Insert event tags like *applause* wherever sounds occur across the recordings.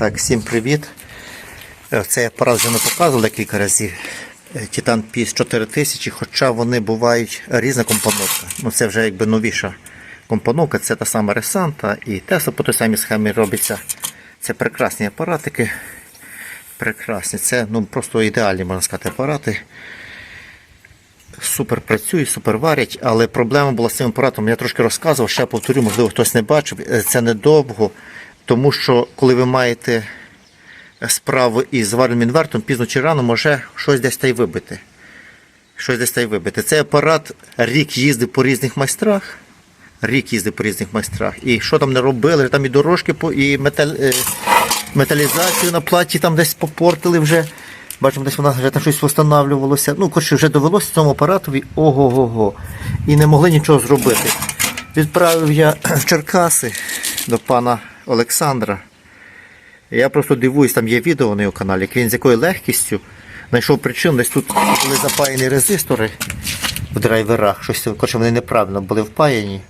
Так, всім привіт. Е, Цей апарат вже не показував декілька разів. Titan PIS 4000, хоча вони бувають різна компоновка. Ну, це вже якби новіша компоновка, це та сама Ресанта і Tesla по той самій схемі робиться. Це прекрасні апаратики. Прекрасні. Це ну, просто ідеальні, можна сказати, апарати. Супер працюють, супер варять, але проблема була з цим апаратом. Я трошки розказував, ще повторю, можливо, хтось не бачив. Е, Це недовго, тому що коли ви маєте справу із зварним інвертом, пізно чи рано може щось десь та й вибити. Щось десь та й вибити. Цей апарат рік їздив по різних майстрах. Рік їздив по різних майстрах. І що там не робили, там і дорожки, і метал, е, металізацію на платі там десь попортили вже. Бачимо, десь вона вже там щось встановлювалося. Ну, коротше, вже довелося цьому апаратові ого-го-го. І не могли нічого зробити. Відправив я *clears throat* в Черкаси до пана Олександра. Я просто дивуюсь, там є відео на його каналі, як він з якою легкістю знайшов причину, десь тут були запаяні резистори в драйверах, щось коротше, вони неправильно були впаяні.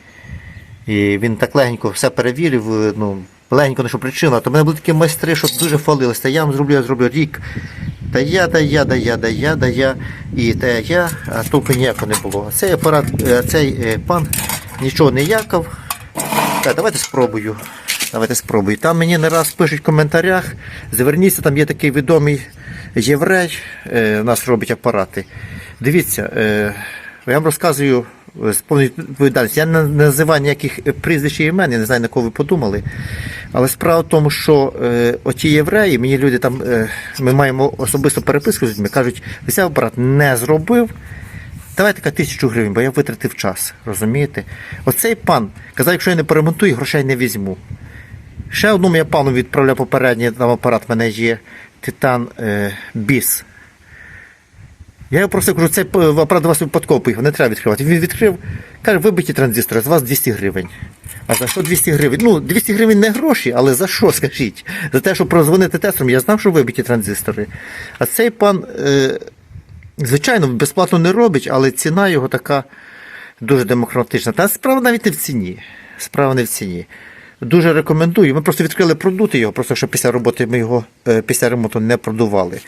І він так легенько все перевірив, ну, легенько знайшов причину. То в мене були такі майстри, що дуже фалилися. Та я вам зроблю, я зроблю рік. Та я, да я, да я, да я, да я, і та я, а толку ніякого не було. Цей апарат, е, цей е, пан нічого не якав. Так, давайте спробую. Давайте спробую. Там мені не раз пишуть в коментарях. Зверніться, там є такий відомий єврей, е, у нас робить апарати. Дивіться, е, я вам розказую е, з повною відповідальністю. Я не називаю ніяких е, прізвищ і імен, я не знаю, на кого ви подумали. Але справа в тому, що е, оті євреї, мені люди там, е, ми маємо особисту переписку з людьми, кажуть, ви цей апарат не зробив. Давайте така тисячу гривень, бо я витратив час. Розумієте? Оцей пан казав, якщо я не поремонтую, грошей не візьму. Ще одному я пану відправляв попередній там апарат, в мене є Титан е, Біс. Я його просив, кажу, цей апарат до вас випадково поїхав, не треба відкривати. Він відкрив, каже, вибиті транзистори, з вас 200 гривень. А за що 200 гривень? Ну, 200 гривень не гроші, але за що, *laughs* скажіть? За те, щоб прозвонити тестером, я знав, що вибиті транзистори. А цей пан, е, звичайно, безплатно не робить, але ціна його така дуже демократична. Та справа навіть не в ціні. Справа не в ціні. Дуже рекомендую. Ми просто відкрили продути його, просто що після роботи ми його е, після ремонту не продували.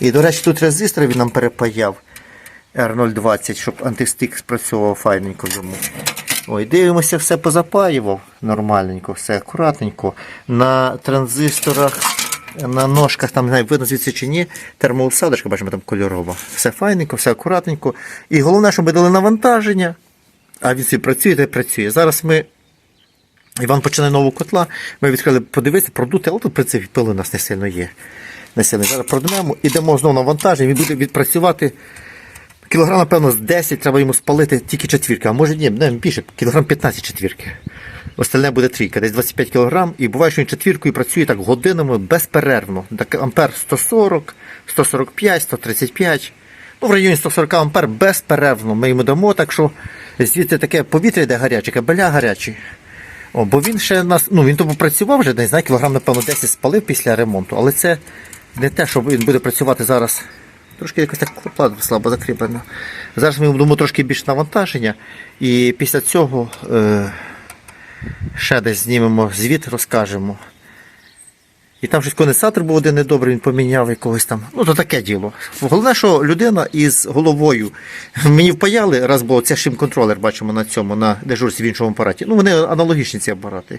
І, до речі, тут резистор він нам перепаяв R020, щоб антистик спрацьовував файненько йому. Ой, дивимося, все позапаював нормальненько, все акуратненько. На транзисторах, на ножках, там не видно звідси чи ні, термоусадочка, бачимо там кольорова. Все файненько, все акуратненько. І головне, щоб ми дали навантаження, а він працює та й працює. Зараз ми Іван починає нову котла. Ми відкрили подивитися, продути, але тут, в принципі, пили у нас не сильно є. Не сильно. Зараз продмемо, ідемо знову на вантаження, він буде відпрацювати. Кілограм, напевно, з 10 треба йому спалити тільки четвірки, а може ні, не, більше, кілограм 15 четвірки. Остальне буде трійка, десь 25 кілограм. І буває, що він четвіркою працює так годинами безперервно. Так, ампер 140, 145, 135. Ну, в районі 140 ампер безперервно ми йому дамо, так що звідти таке повітря йде гаряче, кабеля гарячі. Бо він ще нас, ну він тому працював вже, не знаю, кілограм, напевно, 10 спалив після ремонту, але це не те, що він буде працювати зараз. Трошки якось так копла слабо закріплена. Зараз ми будемо трошки більше навантаження, і після цього е, ще десь знімемо звіт, розкажемо. І там щось конденсатор був один недобрий, він поміняв якогось там. Ну, то таке діло. Головне, що людина із головою. Мені впаяли, раз було це шим-контролер, бачимо на цьому, на дежурстві в іншому апараті. Ну, вони аналогічні ці апарати.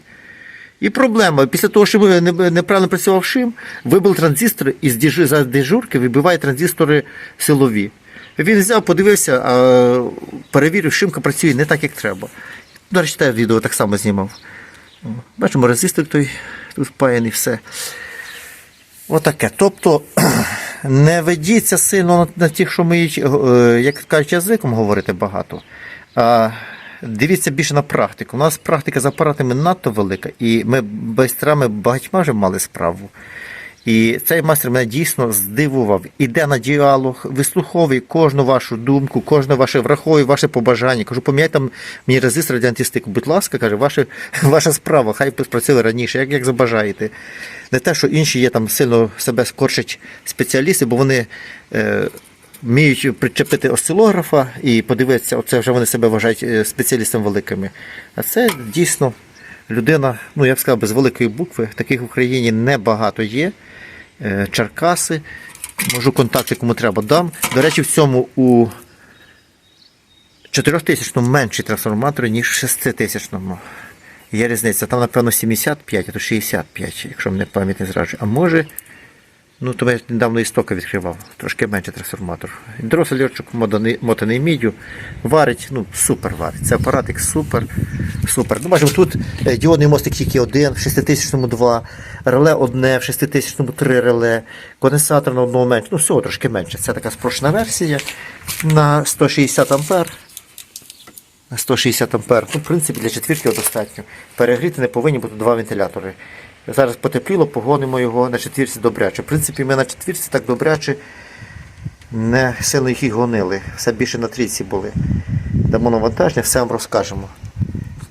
І проблема. Після того, що ви неправильно працював шим, вибив транзистори і з за дежурки вибиває транзистори силові. Він взяв, подивився, перевірив, шимка працює не так, як треба. До речі, те відео так само знімав. Бачимо, резистор той тут впаяний, все. Отаке. Тобто *clears throat* не ведіться сильно на, тих, що ми, е, як кажуть, язиком говорити багато. А дивіться більше на практику. У нас практика з апаратами надто велика, і ми майстрами багатьма вже мали справу. І цей майстер мене дійсно здивував. Іде на діалог, вислуховує кожну вашу думку, кожне ваше враховує ваше побажання. Кажу, поміняйте там мені резистор радіантистику. Будь ласка, каже, ваше, *laughs* ваша справа, хай б раніше, як, як забажаєте. Не те, що інші є там сильно себе скорчать спеціалісти, бо вони. Е, Вміють причепити осцилографа і подивитися, оце вже вони себе вважають е, спеціалістами великими. А це дійсно людина, ну я б сказав, без великої букви, таких в Україні небагато є. Е, Черкаси. Можу контакти, кому треба дам. До речі, в цьому у 4000 менший трансформатор, ніж в 6000. Є різниця. Там, напевно, 75, а то 65, якщо мене пам'ять не зраджує. А може, ну то я недавно істока відкривав, трошки менше трансформатор. Дросельочок мотаний, міддю. Варить, ну, супер варить. Це апаратик супер. Супер. Ну, бачимо, тут е, діодний мостик тільки один, в 6000 два, реле одне, в 6000-му три реле, конденсатор на одного менше. Ну, всього трошки менше. Це така спрощена версія на 160 ампер. На 160 ампер. Ну, в принципі, для четвірки достатньо. Перегріти не повинні бути два вентилятори. Зараз потепліло, погонимо його на четвірці добряче. В принципі, ми на четвірці так добряче не сильно їх і гонили. Все більше на трійці були. Дамо навантаження, все вам розкажемо.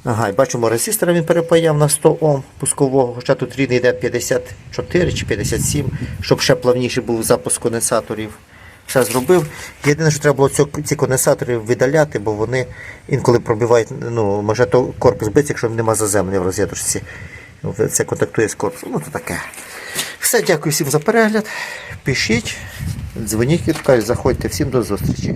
Ага, і бачимо, резистора він перепаяв на 100 Ом пускового, хоча тут рідний йде 54 чи 57, щоб ще плавніший був запуск конденсаторів. Все зробив. Єдине, що треба було ці конденсатори видаляти, бо вони інколи пробивають, ну, може то корпус биться, якщо нема заземлення в роз'єдочці. Це контактує з корпусом. Ну, то таке. Все, дякую всім за перегляд. Пишіть, дзвоніть, кажуть, заходьте. Всім до зустрічі.